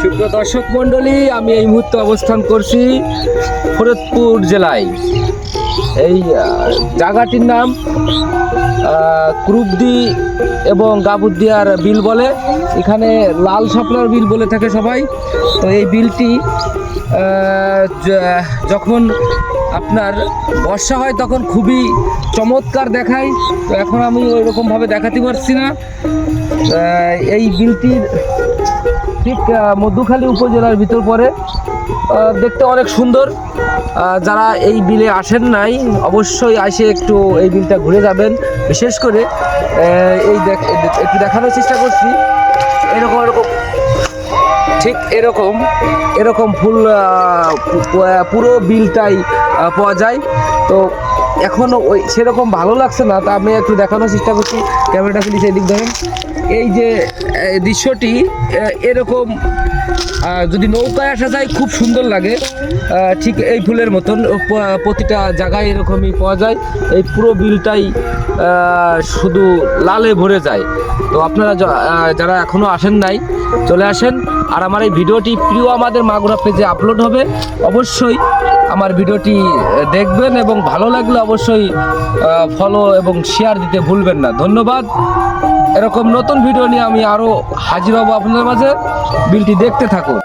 সুপ্রিয় দর্শক মণ্ডলী, আমি এই মুহূর্তে অবস্থান করছি ফরিদপুর জেলায়। এই জায়গাটির নাম ক্রুবদি এবং গাবুদিয়ার বিল বলে। এখানে লাল শাপলার বিল বলে থাকে সবাই। তো এই বিলটি যখন আপনার বর্ষা হয় তখন খুবই চমৎকার দেখায়। তো এখন আমি ওই রকমভাবে দেখাতে পারছি না। এই বিলটির ঠিক আহ, মধুখালী উপজেলার ভিতর আহ, দেখতে অনেক সুন্দর। যারা এই বিলে আসেন নাই অবশ্যই আসে একটু এই বিলটা ঘুরে যাবেন। বিশেষ করে এই একটু দেখানোর চেষ্টা করছি। এরকম এরকম ঠিক এরকম এরকম ফুল পুরো বিলটাই পাওয়া যায়। তো এখনও ওই সেরকম ভালো লাগছে না, তা আমি একটু দেখানোর চেষ্টা করছি। ক্যামেরাটা খুলি সেদিক ধরেন। এই যে দৃশ্যটি এরকম যদি নৌকায় আসা যায়, খুব সুন্দর লাগে। ঠিক এই ফুলের মতন। প্রতিটা জায়গায় এরকমই পাওয়া যায়। এই পুরো বিলটাই শুধু লালে ভরে যায়। তো আপনারা যারা এখনও আসেন নাই, চলে আসেন। আর আমার এই ভিডিওটি প্রিয় আমাদের মাগুরা পেজে আপলোড হবে। অবশ্যই আমার ভিডিওটি দেখবেন এবং ভালো লাগলে অবশ্যই ফলো এবং শেয়ার দিতে ভুলবেন না। ধন্যবাদ। এরকম নতুন ভিডিও নিয়ে আমি আরও হাজির হব আপনাদের মাঝে। বিলটি দেখতে থাকুন।